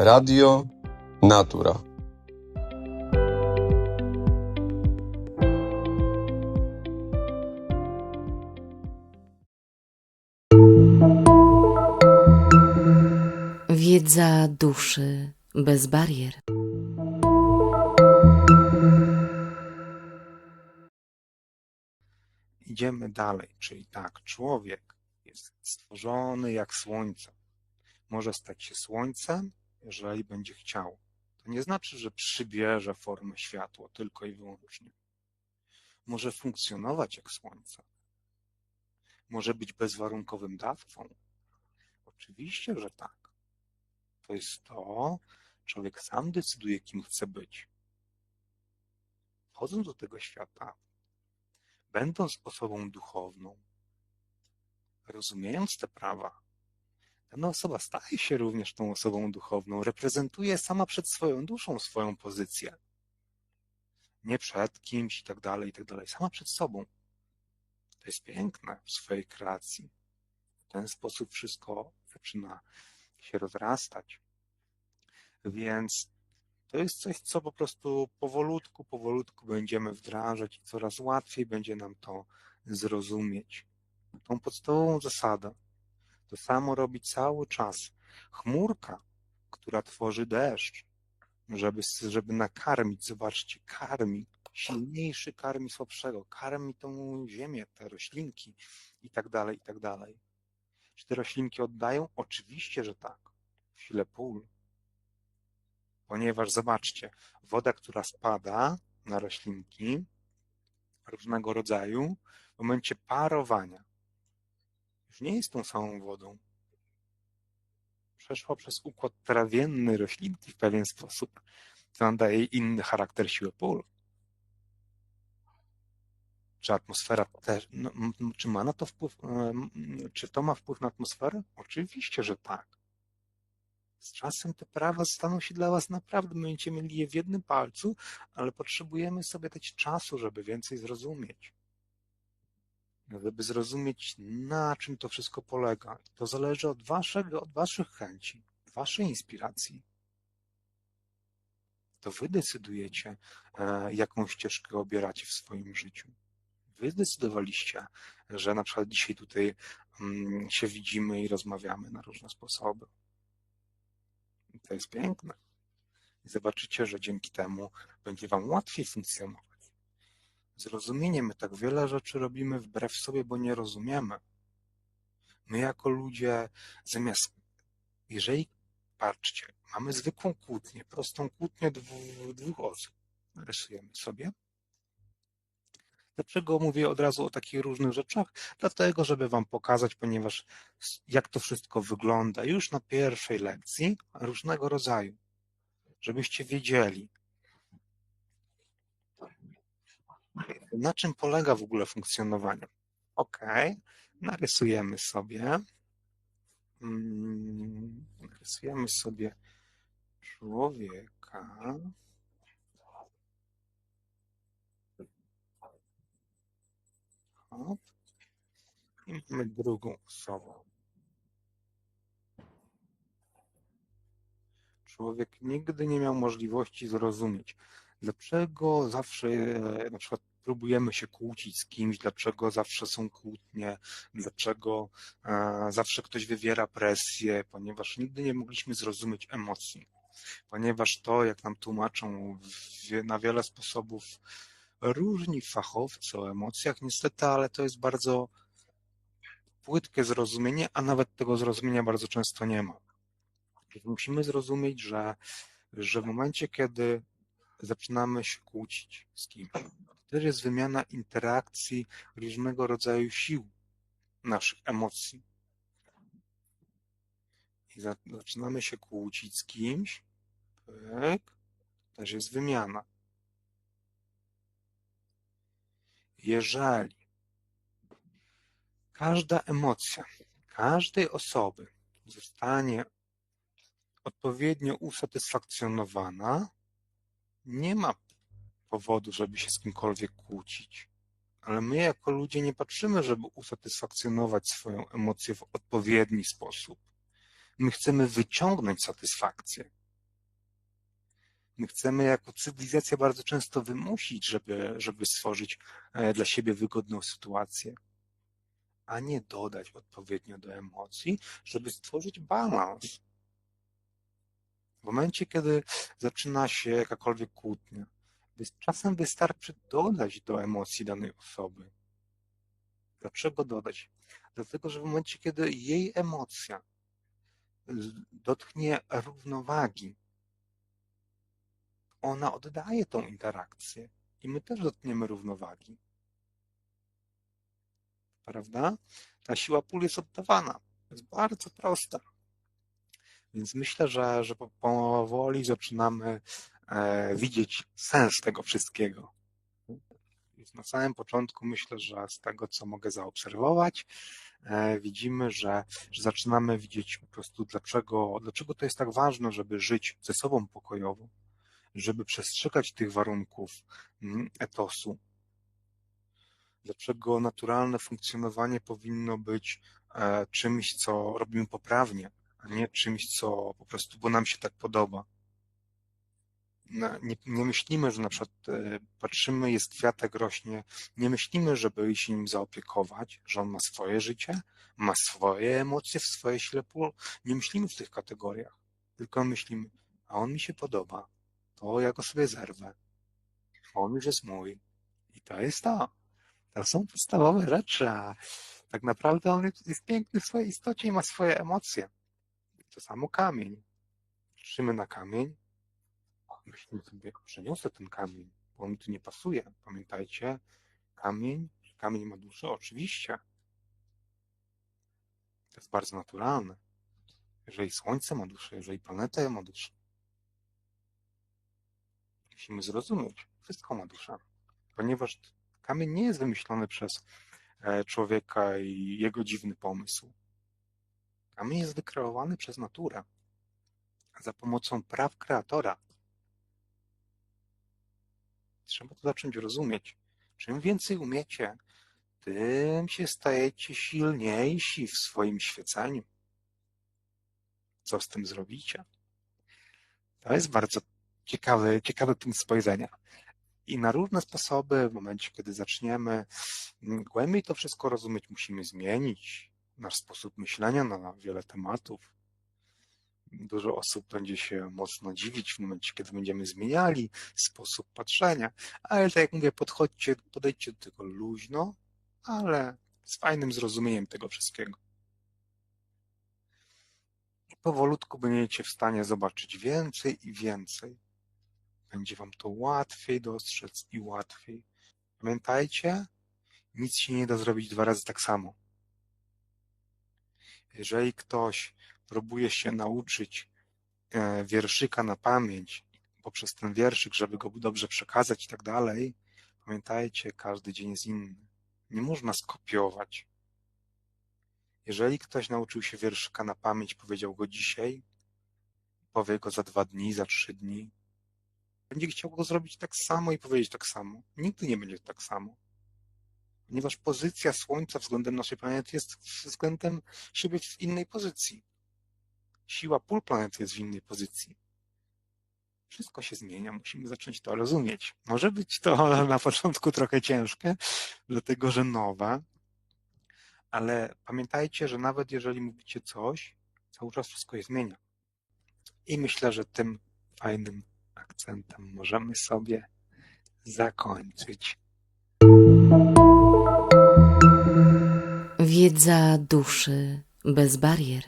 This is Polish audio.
Radio Natura. Wiedza duszy bez barier. Idziemy dalej, czyli tak, człowiek jest stworzony jak słońce. Może stać się słońcem, jeżeli będzie chciał. To nie znaczy, że przybierze formę światła tylko i wyłącznie. Może funkcjonować jak słońce. Może być bezwarunkowym dawcą. Oczywiście, że tak. To jest to, człowiek sam decyduje, kim chce być. Wchodząc do tego świata, będąc osobą duchowną, rozumiejąc te prawa, dana osoba staje się również tą osobą duchowną, reprezentuje sama przed swoją duszą swoją pozycję. Nie przed kimś i tak dalej, i tak dalej, sama przed sobą. To jest piękne w swojej kreacji. W ten sposób wszystko zaczyna się rozrastać. Więc to jest coś, co po prostu powolutku, powolutku będziemy wdrażać i coraz łatwiej będzie nam to zrozumieć. Tą podstawową zasadę. To samo robi cały czas. Chmurka, która tworzy deszcz, żeby, żeby nakarmić, zobaczcie, karmi, silniejszy karmi słabszego, karmi tą ziemię, te roślinki i tak dalej, i tak dalej. Czy te roślinki oddają? Oczywiście, że tak. W sile pól ponieważ zobaczcie, woda, która spada na roślinki różnego rodzaju, w momencie parowania już nie jest tą samą wodą. Przeszła przez układ trawienny roślinki w pewien sposób, co nadaje inny charakter siły pól. Czy atmosfera też, no, czy ma na to wpływ, czy to ma wpływ na atmosferę? Oczywiście, że tak. Z czasem te prawa staną się dla Was naprawdę, będziecie mieli je w jednym palcu, ale potrzebujemy sobie dać czasu, żeby więcej zrozumieć. Żeby zrozumieć, na czym to wszystko polega. To zależy od, waszego, od Waszych chęci, Waszej inspiracji. To Wy decydujecie, e, jaką ścieżkę obieracie w swoim życiu. Wy zdecydowaliście, że na przykład dzisiaj tutaj mm, się widzimy i rozmawiamy na różne sposoby. I to jest piękne. I zobaczycie, że dzięki temu będzie Wam łatwiej funkcjonować. Zrozumienie, my tak wiele rzeczy robimy wbrew sobie, bo nie rozumiemy. My jako ludzie, zamiast, jeżeli, patrzcie, mamy zwykłą kłótnię, prostą kłótnię dwóch, dwóch osób, rysujemy sobie. Dlaczego mówię od razu o takich różnych rzeczach? Dlatego, żeby Wam pokazać, ponieważ jak to wszystko wygląda już na pierwszej lekcji różnego rodzaju, żebyście wiedzieli, na czym polega w ogóle funkcjonowanie. Ok, narysujemy sobie, mm, narysujemy sobie człowieka. Hop. I mamy drugą osobę. Człowiek nigdy nie miał możliwości zrozumieć, dlaczego zawsze e, na przykład próbujemy się kłócić z kimś, dlaczego zawsze są kłótnie, dlaczego e, zawsze ktoś wywiera presję, ponieważ nigdy nie mogliśmy zrozumieć emocji. Ponieważ to, jak nam tłumaczą na wiele sposobów różni fachowcy o emocjach, niestety, ale to jest bardzo płytkie zrozumienie, a nawet tego zrozumienia bardzo często nie ma. Musimy zrozumieć, że, że w momencie, kiedy zaczynamy się kłócić z kimś, to też jest wymiana interakcji różnego rodzaju sił naszych emocji. I za, zaczynamy się kłócić z kimś, pyk, to też jest wymiana. Jeżeli każda emocja każdej osoby zostanie odpowiednio usatysfakcjonowana, nie ma powodu, żeby się z kimkolwiek kłócić. Ale my jako ludzie nie patrzymy, żeby usatysfakcjonować swoją emocję w odpowiedni sposób. My chcemy wyciągnąć satysfakcję. My chcemy jako cywilizacja bardzo często wymusić, żeby, żeby stworzyć e, dla siebie wygodną sytuację, a nie dodać odpowiednio do emocji, żeby stworzyć balans. W momencie, kiedy zaczyna się jakakolwiek kłótnia, czasem wystarczy dodać do emocji danej osoby. Dlaczego dodać? Dlatego, że w momencie, kiedy jej emocja dotknie równowagi, ona oddaje tą interakcję i my też dotkniemy równowagi. Prawda? Ta siła pól jest oddawana. Jest bardzo prosta. Więc myślę, że, że po- powoli zaczynamy e, widzieć sens tego wszystkiego. Więc na samym początku myślę, że z tego, co mogę zaobserwować, e, widzimy, że, że zaczynamy widzieć po prostu, dlaczego, dlaczego to jest tak ważne, żeby żyć ze sobą pokojowo, żeby przestrzegać tych warunków mm, etosu. Dlaczego naturalne funkcjonowanie powinno być e, czymś, co robimy poprawnie, a nie czymś, co po prostu, bo nam się tak podoba. Nie, nie myślimy, że na przykład e, patrzymy, jest kwiatek rośnie, nie myślimy, żeby się nim zaopiekować, że on ma swoje życie, ma swoje emocje, swoje sile pól. Nie myślimy w tych kategoriach, tylko myślimy, a on mi się podoba, to ja go sobie zerwę. On już jest mój. I to jest to. To są podstawowe rzeczy, tak naprawdę on jest, jest piękny w swojej istocie i ma swoje emocje. To samo kamień. Patrzymy na kamień, myślimy sobie, przeniosę ten kamień, bo on tu nie pasuje. Pamiętajcie, kamień, kamień ma duszę, oczywiście. To jest bardzo naturalne. Jeżeli Słońce ma duszę, jeżeli planeta ma duszę. Musimy zrozumieć, wszystko ma duszę. Ponieważ kamień nie jest wymyślony przez e, człowieka i jego dziwny pomysł. Kamień jest wykreowany przez naturę za pomocą praw kreatora. Trzeba to zacząć rozumieć. Czym więcej umiecie, tym się stajecie silniejsi w swoim świeceniu. Co z tym zrobicie? To jest bardzo ciekawy, ciekawy punkt spojrzenia. I na różne sposoby, w momencie, kiedy zaczniemy głębiej to wszystko rozumieć, musimy zmienić nasz sposób myślenia na wiele tematów. Dużo osób będzie się mocno dziwić w momencie, kiedy będziemy zmieniali sposób patrzenia, ale tak jak mówię, podchodźcie, podejdźcie do tego luźno, ale z fajnym zrozumieniem tego wszystkiego. I powolutku będziecie w stanie zobaczyć więcej i więcej. Będzie wam to łatwiej dostrzec i łatwiej. Pamiętajcie, nic się nie da zrobić dwa razy tak samo. Jeżeli ktoś próbuje się nauczyć e, wierszyka na pamięć poprzez ten wierszyk, żeby go dobrze przekazać i tak dalej, pamiętajcie, każdy dzień jest inny. Nie można skopiować. Jeżeli ktoś nauczył się wierszyka na pamięć, powiedział go dzisiaj, powie go za dwa dni, za trzy dni, będzie chciał go zrobić tak samo i powiedzieć tak samo. Nigdy nie będzie tak samo. Ponieważ pozycja Słońca względem naszej planety jest względem siebie w innej pozycji. Siła pól planety jest w innej pozycji. Wszystko się zmienia, musimy zacząć to rozumieć. Może być to na początku trochę ciężkie, dlatego że nowe, ale pamiętajcie, że nawet jeżeli mówicie coś, cały czas wszystko się zmienia. I myślę, że tym fajnym akcentem możemy sobie zakończyć. Wiedza duszy bez barier.